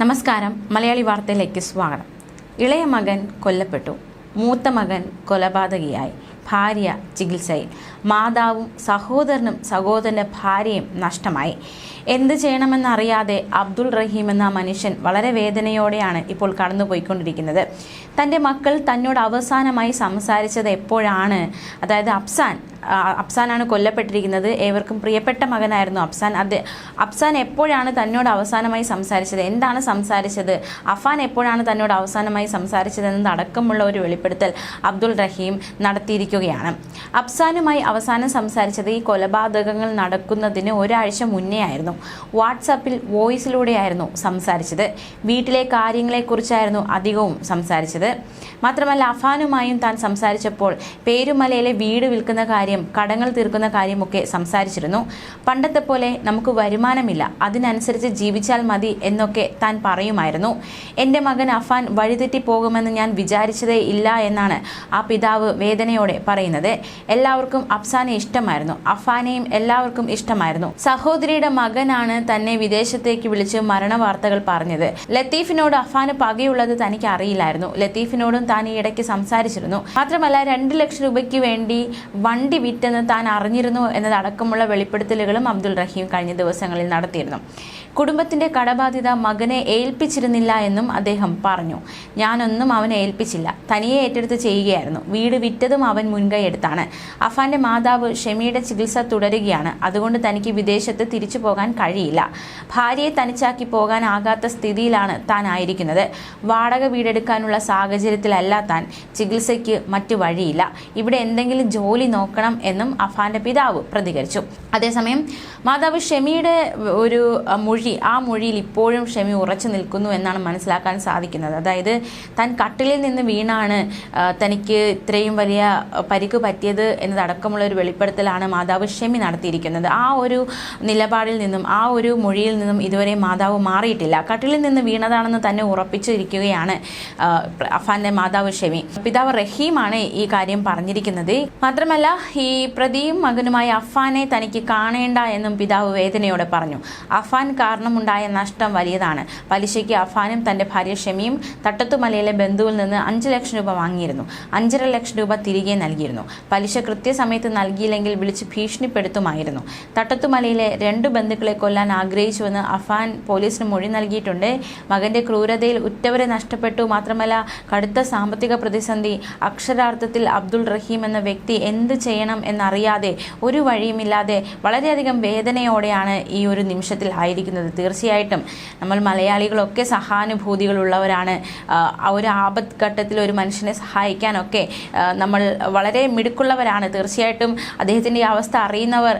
നമസ്കാരം. മലയാളി വാർത്തയിലേക്ക് സ്വാഗതം. ഇളയ മകൻ കൊല്ലപ്പെട്ടു. മൂത്ത മകൻ കൊലപാതകിയായി. ഭാര്യ ചികിത്സയിൽ. മാതാവും സഹോദരനും സഹോദരന്റെ ഭാര്യയും നഷ്ടമായി. എന്ത് ചെയ്യണമെന്നറിയാതെ അബ്ദുൾ റഹീം എന്ന മനുഷ്യൻ വളരെ വേദനയോടെയാണ് ഇപ്പോൾ കടന്നുപോയിക്കൊണ്ടിരിക്കുന്നത്. തന്റെ മക്കൾ തന്നോട് അവസാനമായി സംസാരിച്ചത് എപ്പോഴാണ്? അതായത് അഫ്സാൻ അഫ്സാനാണ് കൊല്ലപ്പെട്ടിരിക്കുന്നത്. ഏവർക്കും പ്രിയപ്പെട്ട മകനായിരുന്നു അഫ്സാൻ അത് അഫ്സാൻ എപ്പോഴാണ് തന്നോട് അവസാനമായി സംസാരിച്ചത്? എന്താണ് സംസാരിച്ചത്? അഫാൻ എപ്പോഴാണ് തന്നോട് അവസാനമായി സംസാരിച്ചത് എന്നതടക്കമുള്ള ഒരു വെളിപ്പെടുത്തൽ അബ്ദുൾ റഹീം നടത്തിയിരിക്കുകയാണ്. അഫ്സാനുമായി അവസാനം സംസാരിച്ചത് ഈ കൊലപാതകങ്ങൾ നടക്കുന്നതിന് ഒരാഴ്ച മുന്നേ ആയിരുന്നു. വാട്സാപ്പിൽ വോയിസിലൂടെയായിരുന്നു സംസാരിച്ചത്. വീട്ടിലെ കാര്യങ്ങളെക്കുറിച്ചായിരുന്നു അധികവും സംസാരിച്ചത്. മാത്രമല്ല അഫാനുമായും താൻ സംസാരിച്ചപ്പോൾ പേരുമലയിലെ വീട് വിൽക്കുന്ന കാര്യം കടങ്ങൾ തീർക്കുന്ന കാര്യമൊക്കെ സംസാരിച്ചിരുന്നു. പണ്ടത്തെ പോലെ നമുക്ക് വരുമാനമില്ല. അതിനനുസരിച്ച് ജീവിച്ചാൽ മതി എന്നൊക്കെ താൻ പറയുമായിരുന്നു. എന്റെ മകൻ അഫാൻ വഴിതെറ്റി പോകുമെന്ന് ഞാൻ വിചാരിച്ചതേ ഇല്ല എന്നാണ് ആ പിതാവ് വേദനയോടെ പറയുന്നത്. എല്ലാവർക്കും അഫ്സാനെ ഇഷ്ടമായിരുന്നു. അഫാനെയും എല്ലാവർക്കും ഇഷ്ടമായിരുന്നു. സഹോദരിയുടെ മകനാണ് തന്നെ വിദേശത്തേക്ക് വിളിച്ച് മരണവാർത്തകൾ പറഞ്ഞത്. ലത്തീഫിനോട് അഫാന് പകയുള്ളത് തനിക്ക് അറിയില്ലായിരുന്നു. ലത്തീഫിനോടും താൻ ഈ ഇടയ്ക്ക് സംസാരിച്ചിരുന്നു. മാത്രമല്ല രണ്ട് ലക്ഷം രൂപയ്ക്ക് വേണ്ടി വണ്ടി വിറ്റെന്ന് താൻ അറിഞ്ഞിരുന്നു എന്നതടക്കമുള്ള വെളിപ്പെടുത്തലുകളും അബ്ദുൾ റഹീം കഴിഞ്ഞ ദിവസങ്ങളിൽ നടത്തിയിരുന്നു. കുടുംബത്തിന്റെ കടബാധ്യത മകനെ ഏൽപ്പിച്ചിരുന്നില്ല എന്നും അദ്ദേഹം പറഞ്ഞു. ഞാനൊന്നും അവനെ ഏൽപ്പിച്ചില്ല. തനിയെ ഏറ്റെടുത്ത് ചെയ്യുകയായിരുന്നു. വീട് വിറ്റതും അവൻ മുൻകൈ എടുത്താണ്. അഫാന്റെ മാതാവ് ഷെമിയുടെ ചികിത്സ തുടരുകയാണ്. അതുകൊണ്ട് തനിക്ക് വിദേശത്ത് തിരിച്ചു പോകാൻ കഴിയില്ല. ഭാര്യയെ തനിച്ചാക്കി പോകാനാകാത്ത സ്ഥിതിയിലാണ് താൻ ആയിരിക്കുന്നത്. വാടക വീടെടുക്കാനുള്ള സാഹചര്യത്തിലല്ല താൻ. ചികിത്സയ്ക്ക് മറ്റു വഴിയില്ല. ഇവിടെ എന്തെങ്കിലും ജോലി നോക്കണം എന്നും അഫാന്റെ പിതാവ് പ്രതികരിച്ചു. അതേസമയം മാതാവ് ഷെമിയുടെ ഒരു മൊഴി ആ മൊഴിയിൽ ഇപ്പോഴും ഷെമി ഉറച്ചു നിൽക്കുന്നു എന്നാണ് മനസ്സിലാക്കാൻ സാധിക്കുന്നത്. അതായത് താൻ കട്ടിലിൽ നിന്ന് വീണാണ് തനിക്ക് ഇത്രയും വലിയ പരിക്ക് പറ്റിയത് എന്നതടക്കമുള്ള ഒരു വെളിപ്പെടുത്തലാണ് മാതാവ് ഷെമി നടത്തിയിരിക്കുന്നത്. ആ ഒരു നിലപാടിൽ നിന്നും ആ ഒരു മൊഴിയിൽ നിന്നും ഇതുവരെ മാതാവ് മാറിയിട്ടില്ല. കട്ടിലിൽ നിന്ന് വീണതാണെന്ന് തന്നെ ഉറപ്പിച്ചിരിക്കുകയാണ് അഫാന്റെ മാതാവ് ഷെമി പിതാവ് റഹീമാണ് ഈ കാര്യം പറഞ്ഞിരിക്കുന്നത്. മാത്രമല്ല ഈ പ്രതിയും മകനുമായ അഫാനെ തനിക്ക് കാണേണ്ട എന്നും പിതാവ് വേദനയോടെ പറഞ്ഞു. അഫാൻ കാരണമുണ്ടായ നഷ്ടം വലിയതാണ്. പലിശയ്ക്ക് അഫാനും തന്റെ ഭാര്യ ഷെമിയും തട്ടത്തുമലയിലെ ബന്ധുവിൽ നിന്ന് അഞ്ച് ലക്ഷം രൂപ വാങ്ങിയിരുന്നു. അഞ്ചര ലക്ഷം രൂപ തിരികെ നൽകിയിരുന്നു. പലിശ കൃത്യസമയത്ത് നൽകിയില്ലെങ്കിൽ വിളിച്ച് ഭീഷണിപ്പെടുത്തുമായിരുന്നു. തട്ടത്തുമലയിലെ രണ്ട് ബന്ധുക്കളെ കൊല്ലാൻ ആഗ്രഹിച്ചുവെന്ന് അഫാൻ പോലീസിന് മൊഴി നൽകിയിട്ടുണ്ട്. മകന്റെ ക്രൂരതയിൽ ഉറ്റവരെ നഷ്ടപ്പെട്ടു മാത്രമല്ല കടുത്ത സാമ്പത്തിക പ്രതിസന്ധി അക്ഷരാർത്ഥത്തിൽ അബ്ദുൾ റഹീം എന്ന വ്യക്തി എന്ത് ചെയ്യണം എന്നറിയാതെ ഒരു വഴിയുമില്ലാതെ വളരെയധികം വേദനയോടെയാണ് ഈ ഒരു നിമിഷത്തിൽ ആയിരിക്കുന്നത്. തീർച്ചയായിട്ടും നമ്മൾ മലയാളികളൊക്കെ സഹാനുഭൂതികളുള്ളവരാണ്. ഒരു ആപത് ഘട്ടത്തിൽ ഒരു മനുഷ്യനെ സഹായിക്കാനൊക്കെ നമ്മൾ വളരെ മിടുക്കുള്ളവരാണ്. തീർച്ചയായിട്ടും അദ്ദേഹത്തിന്റെ ഈ അവസ്ഥ അറിയുന്നവർ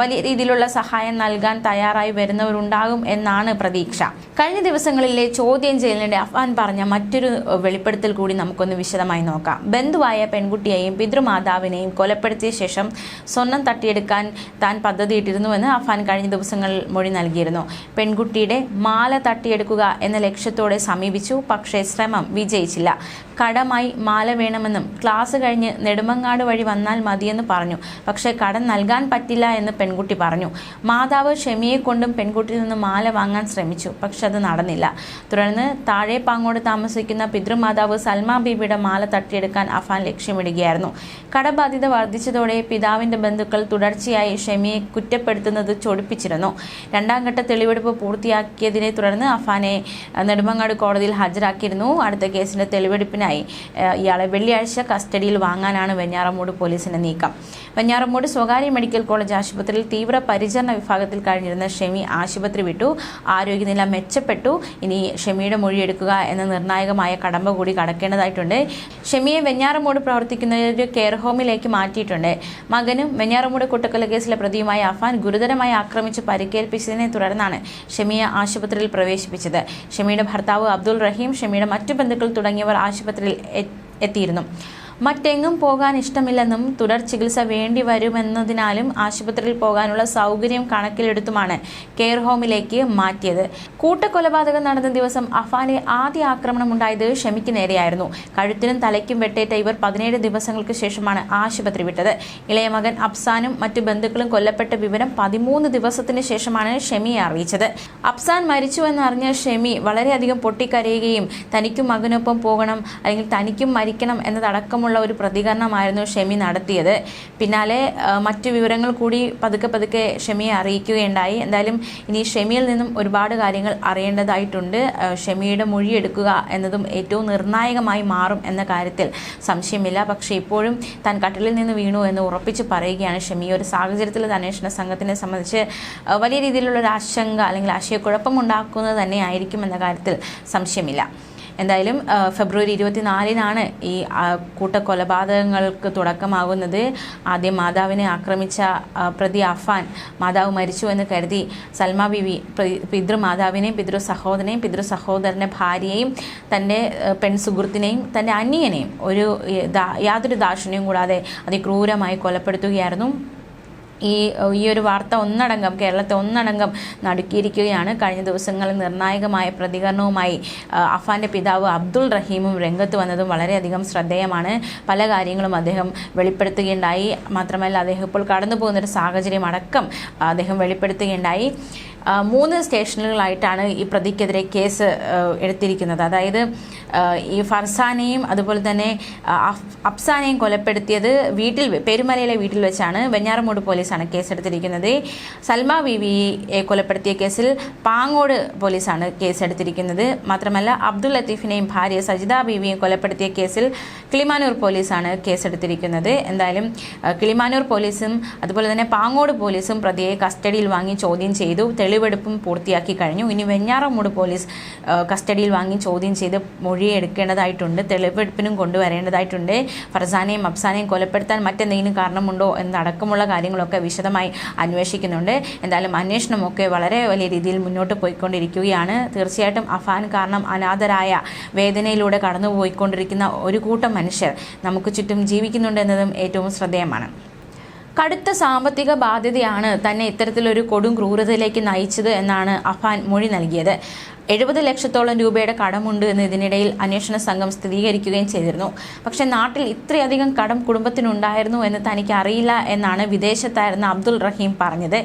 വലിയ രീതിയിലുള്ള സഹായം നൽകാൻ തയ്യാറായി വരുന്നവരുണ്ടാകും എന്നാണ് പ്രതീക്ഷ. കഴിഞ്ഞ ദിവസങ്ങളിലെ ചോദ്യം ചെയ്യലിന്റെ അഫ്വാൻ പറഞ്ഞ മറ്റൊരു വെളിപ്പെടുത്തൽ കൂടി നമുക്കൊന്ന് വിശദമായി നോക്കാം. ബന്ധുവായ പെൺകുട്ടിയെയും പിതൃമാതാവിനെയും കൊലപ്പെടുത്തിയ ശേഷം സ്വർണം തട്ടിയെടുക്കാൻ താൻ പദ്ധതിയിട്ടിരുന്നുവെന്ന് അഫാൻ കഴിഞ്ഞ ദിവസങ്ങളിൽ മൊഴി നൽകിയിരുന്നു. പെൺകുട്ടിയുടെ മാല തട്ടിയെടുക്കുക എന്ന ലക്ഷ്യത്തോടെ സമീപിച്ചു പക്ഷേ ശ്രമം വിജയിച്ചില്ല. കടമായി മാല വേണമെന്നും ക്ലാസ് കഴിഞ്ഞ് നെടുമങ്ങാട് വഴി വന്നാൽ മതിയെന്ന് പറഞ്ഞു. പക്ഷേ കടം നൽകാൻ പറ്റില്ല എന്ന് പെൺകുട്ടി പറഞ്ഞു. മാതാവ് ഷെമിയെ കൊണ്ടും പെൺകുട്ടിയിൽ നിന്ന് മാല വാങ്ങാൻ ശ്രമിച്ചു. പക്ഷെ അത് നടന്നില്ല. തുടർന്ന് താഴെ പാങ്ങോട് താമസിക്കുന്ന പിതൃമാതാവ് സൽമാ ബീബിയുടെ മാല തട്ടിയെടുക്കാൻ അഫാൻ ലക്ഷ്യമിടുകയായിരുന്നു. കടബാധ്യത വർദ്ധിച്ചതോടെ പിതാവിന്റെ ബന്ധുക്കൾ തുടർച്ചയായി ഷെമിയെ കുറ്റപ്പെടുത്തുന്നത് ചൊടിപ്പിച്ചിരുന്നു. രണ്ടാം ഘട്ട തെളിവെടുപ്പ് പൂർത്തിയാക്കിയതിനെ തുടർന്ന് അഫാനെ നെടുമങ്ങാട് കോടതിയിൽ ഹാജരാക്കിയിരുന്നു. അടുത്ത കേസിന്റെ തെളിവെടുപ്പിനായി അഹ്, ഇയാളെ വെള്ളിയാഴ്ച കസ്റ്റഡിയിൽ വാങ്ങാനാണ് വെഞ്ഞാറമൂട് പോലീസിന്റെ നീക്കം. വെഞ്ഞാറമൂട് സ്വകാര്യ മെഡിക്കൽ കോളേജ് ആശുപത്രിയിൽ തീവ്ര പരിചരണ വിഭാഗത്തിൽ കഴിഞ്ഞിരുന്ന ഷെമി ആശുപത്രി വിട്ടു. ആരോഗ്യനില മെച്ചപ്പെട്ടു. ഇനി ഷെമിയുടെ മൊഴിയെടുക്കുക എന്ന നിർണായകമായ കടമ്പ കൂടി കടക്കേണ്ടതായിട്ടുണ്ട്. ഷെമിയെ വെഞ്ഞാറമൂട് പ്രവർത്തിക്കുന്ന ഒരു കെയർ ഹോമിലേക്ക് മാറ്റിയിട്ടുണ്ട്. മകനും വെഞ്ഞാറമൂട് കുട്ടക്കൊല കേസിലെ പ്രതിയുമായ അഫാൻ ഗുരുതരമായി ആക്രമിച്ച് പരിക്കേൽപ്പിച്ചതിനെ തുടർന്നാണ് ഷെമിയെ ആശുപത്രിയിൽ പ്രവേശിപ്പിച്ചത്. ഷെമിയുടെ ഭർത്താവ് അബ്ദുൾ റഹീം ഷെമിയുടെ മറ്റു ബന്ധുക്കൾ തുടങ്ങിയവർ ആശുപത്രിയിൽ എ- എത്തിയിരുന്നു. മറ്റെങ്ങും പോകാൻ ഇഷ്ടമില്ലെന്നും തുടർ ചികിത്സ വേണ്ടി വരുമെന്നതിനാലും ആശുപത്രിയിൽ പോകാനുള്ള സൗകര്യം കണക്കിലെടുത്തുമാണ് കെയർ ഹോമിലേക്ക് മാറ്റിയത്. കൂട്ടക്കൊലപാതകം നടന്ന ദിവസം അഫാനെ ആദ്യ ആക്രമണം ഉണ്ടായത് ഷമിക്ക് നേരെയായിരുന്നു. കഴുത്തിനും തലയ്ക്കും വെട്ടേറ്റ ഇവർ പതിനേഴ് ദിവസങ്ങൾക്ക് ശേഷമാണ് ആശുപത്രി വിട്ടത്. ഇളയ മകൻ അഫ്സാനും മറ്റു ബന്ധുക്കളും കൊല്ലപ്പെട്ട വിവരം പതിമൂന്ന് ദിവസത്തിന് ശേഷമാണ് ഷമിയെ അറിയിച്ചത്. അഫ്സാൻ മരിച്ചു എന്നറിഞ്ഞ ഷെമി വളരെയധികം പൊട്ടിക്കരയുകയും തനിക്കും മകനൊപ്പം പോകണം അല്ലെങ്കിൽ തനിക്കും മരിക്കണം എന്നതടക്കമുള്ള ഒരു പ്രതികരണമായിരുന്നു ഷെമി നടത്തിയത്. പിന്നാലെ മറ്റു വിവരങ്ങൾ കൂടി പതുക്കെ പതുക്കെ ഷെമിയെ അറിയിക്കുകയുണ്ടായി. എന്തായാലും ഇനി ഷെമിയിൽ നിന്നും ഒരുപാട് കാര്യങ്ങൾ അറിയേണ്ടതായിട്ടുണ്ട്. ഷെമിയുടെ മൊഴിയെടുക്കുക എന്നതും ഏറ്റവും നിർണായകമായി മാറും എന്ന കാര്യത്തിൽ സംശയമില്ല. പക്ഷേ ഇപ്പോഴും താൻ കട്ടിലിൽ നിന്ന് വീണു എന്ന് ഉറപ്പിച്ച് പറയുകയാണ് ഷെമി. ഒരു സാഹചര്യത്തിൽ അന്വേഷണ സംഘത്തിനെ സംബന്ധിച്ച് വലിയ രീതിയിലുള്ള ഒരു ആശങ്ക അല്ലെങ്കിൽ ആശയക്കുഴപ്പം ഉണ്ടാക്കുന്നത് തന്നെയായിരിക്കും എന്ന കാര്യത്തിൽ സംശയമില്ല. എന്തായാലും ഫെബ്രുവരി ഇരുപത്തിനാലിനാണ് ഈ കൂട്ടക്കൊലപാതകങ്ങൾക്ക് തുടക്കമാകുന്നത്. ആദ്യം മാതാവിനെ ആക്രമിച്ച പ്രതി അഫാൻ മാതാവ് മരിച്ചു എന്ന് കരുതി. സൽമ ബിവി പിതൃ പിതൃമാതാവിനെയും പിതൃ സഹോദരനെയും പിതൃ സഹോദരന്റെ ഭാര്യയെയും തന്റെ പെൺ സുഹൃത്തിനെയും തന്റെ അന്യനെയും ഒരു യാതൊരു ദാക്ഷിണ്യവും കൂടാതെ അതിക്രൂരമായി കൊലപ്പെടുത്തുകയായിരുന്നു. ഈ ഈ ഒരു വാർത്ത ഒന്നടങ്കം കേരളത്തെ ഒന്നടങ്കം നടുക്കിയിരിക്കുകയാണ്. കഴിഞ്ഞ ദിവസങ്ങളിൽ നിർണായകമായ പ്രതികരണവുമായി അഫാന്റെ പിതാവ് അബ്ദുൾ റഹീമും രംഗത്ത് വന്നതും വളരെയധികം ശ്രദ്ധേയമാണ്. പല കാര്യങ്ങളും അദ്ദേഹം വെളിപ്പെടുത്തുകയുണ്ടായി. മാത്രമല്ല അദ്ദേഹം ഇപ്പോൾ കടന്നു പോകുന്നൊരു സാഹചര്യം അടക്കം അദ്ദേഹം വെളിപ്പെടുത്തുകയുണ്ടായി. മൂന്ന് സ്റ്റേഷനുകളായിട്ടാണ് ഈ പ്രതിക്കെതിരെ കേസ് എടുത്തിരിക്കുന്നത്. അതായത് ഈ ഫർസാനെയും അതുപോലെ തന്നെ അഫ്സാനെയും കൊലപ്പെടുത്തിയത് വീട്ടിൽ പെരുമലയിലെ വീട്ടിൽ വെച്ചാണ്. വെഞ്ഞാറമൂട് പോലീസാണ് കേസെടുത്തിരിക്കുന്നത്. സൽമ ബീവിയെ കൊലപ്പെടുത്തിയ കേസിൽ പാങ്ങോട് പോലീസാണ് കേസെടുത്തിരിക്കുന്നത്. മാത്രമല്ല അബ്ദുൾ ലത്തീഫിനെയും ഭാര്യ സജിത ബീവിയെയും കൊലപ്പെടുത്തിയ കേസിൽ കിളിമാനൂർ പോലീസാണ് കേസെടുത്തിരിക്കുന്നത്. എന്തായാലും കിളിമാനൂർ പോലീസും അതുപോലെ തന്നെ പാങ്ങോട് പോലീസും പ്രതിയെ കസ്റ്റഡിയിൽ വാങ്ങി ചോദ്യം ചെയ്തു. തെളിവെടുപ്പും പൂർത്തിയാക്കി കഴിഞ്ഞു. ഇനി വെഞ്ഞാറമൂട് പോലീസ് കസ്റ്റഡിയിൽ വാങ്ങി ചോദ്യം ചെയ്ത് മൊഴി മൊഴിയെടുക്കേണ്ടതായിട്ടുണ്ട്. തെളിവെടുപ്പിനും കൊണ്ടുവരേണ്ടതായിട്ടുണ്ട്. ഫർസാനെയും അഫ്സാനെയും കൊലപ്പെടുത്താൻ മറ്റെന്തെങ്കിലും കാരണമുണ്ടോ എന്നടക്കമുള്ള കാര്യങ്ങളൊക്കെ വിശദമായി അന്വേഷിക്കുന്നുണ്ട്. എന്തായാലും അന്വേഷണമൊക്കെ വളരെ വലിയ രീതിയിൽ മുന്നോട്ട് പോയിക്കൊണ്ടിരിക്കുകയാണ്. തീർച്ചയായിട്ടും അഫാൻ കാരണം അനാഥരായ വേദനയിലൂടെ കടന്നുപോയിക്കൊണ്ടിരിക്കുന്ന ഒരു കൂട്ടം മനുഷ്യർ നമുക്ക് ചുറ്റും ജീവിക്കുന്നുണ്ടെന്നതും ഏറ്റവും ശ്രദ്ധേയമാണ്. കടുത്ത സാമ്പത്തിക ബാധ്യതയാണ് തന്നെ ഇത്തരത്തിലൊരു കൊടും ക്രൂരതയിലേക്ക് നയിച്ചത് എന്നാണ് അഫാൻ മൊഴി നൽകിയത്. എഴുപത് ലക്ഷത്തോളം രൂപയുടെ കടമുണ്ട് എന്ന് ഇതിനിടയിൽ അന്വേഷണ സംഘം സ്ഥിരീകരിക്കുകയും ചെയ്തിരുന്നു. പക്ഷെ നാട്ടിൽ ഇത്രയധികം കടം കുടുംബത്തിനുണ്ടായിരുന്നു എന്ന് തനിക്ക് അറിയില്ല എന്നാണ് വിദേശത്തായിരുന്ന അബ്ദുൾ റഹീം പറഞ്ഞത്.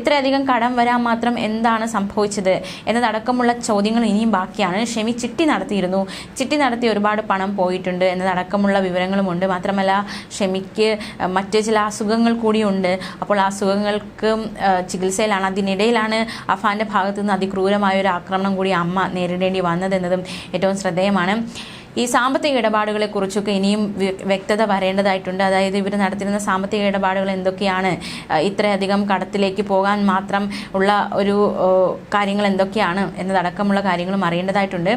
ഇത്രയധികം കടം വരാൻ മാത്രം എന്താണ് സംഭവിച്ചത് എന്നതടക്കമുള്ള ചോദ്യങ്ങൾ ഇനിയും ബാക്കിയാണ്. ഷെമി ചിട്ടി നടത്തിയിരുന്നു. ചിട്ടി നടത്തി ഒരുപാട് പണം പോയിട്ടുണ്ട് എന്നതടക്കമുള്ള വിവരങ്ങളുമുണ്ട്. മാത്രമല്ല ഷെമിക്ക് മറ്റു ചില അസുഖങ്ങൾ കൂടിയുണ്ട്. അപ്പോൾ അസുഖങ്ങൾക്ക് ചികിത്സയിലാണ്. അതിനിടയിലാണ് അഫാന്റെ ഭാഗത്തുനിന്ന് അതിക്രൂരമായ ഒരു ആക്രമണം കൂടി അമ്മ നേരിടേണ്ടി വന്നതെന്നതും ഏറ്റവും ശ്രദ്ധേയമാണ്. ഈ സാമ്പത്തിക ഇടപാടുകളെ കുറിച്ചൊക്കെ ഇനിയും വ്യക്തത വരേണ്ടതായിട്ടുണ്ട്. അതായത് ഇവർ നടത്തിയിരുന്ന സാമ്പത്തിക ഇടപാടുകൾ എന്തൊക്കെയാണ്? ഇത്രയധികം കടത്തിലേക്ക് പോകാൻ മാത്രം ഉള്ള ഒരു കാര്യങ്ങൾ എന്തൊക്കെയാണ് എന്നതടക്കമുള്ള കാര്യങ്ങളും അറിയേണ്ടതായിട്ടുണ്ട്.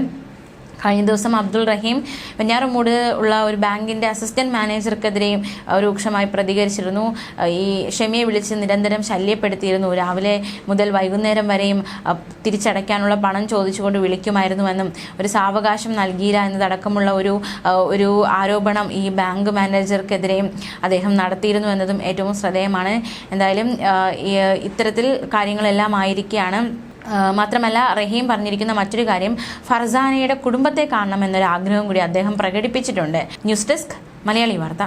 കഴിഞ്ഞ ദിവസം അബ്ദുൾ റഹീം വെഞ്ഞാറമൂട് ഉള്ള ഒരു ബാങ്കിന്റെ അസിസ്റ്റന്റ് മാനേജർക്കെതിരെയും രൂക്ഷമായി പ്രതികരിച്ചിരുന്നു. ഈ ഷെമിയെ വിളിച്ച് നിരന്തരം ശല്യപ്പെടുത്തിയിരുന്നു. രാവിലെ മുതൽ വൈകുന്നേരം വരെയും തിരിച്ചടയ്ക്കാനുള്ള പണം ചോദിച്ചുകൊണ്ട് വിളിക്കുമായിരുന്നുവെന്നും ഒരു സാവകാശം നൽകിയില്ല എന്നതടക്കമുള്ള ഒരു ഒരു ആരോപണം ഈ ബാങ്ക് മാനേജർക്കെതിരെയും അദ്ദേഹം നടത്തിയിരുന്നു എന്നതും ഏറ്റവും ശ്രദ്ധേയമാണ്. എന്തായാലും ഇത്തരത്തിൽ കാര്യങ്ങളെല്ലാം ആയിരിക്കുകയാണ്. മാത്രമല്ല റഹീം പറഞ്ഞിരിക്കുന്ന മറ്റൊരു കാര്യം ഫർസാനയുടെ കുടുംബത്തെ കാണണമെന്നൊരു ആഗ്രഹം കൂടി അദ്ദേഹം പ്രകടിപ്പിച്ചിട്ടുണ്ട്. ന്യൂസ് ഡെസ്ക് മലയാളി വാർത്ത.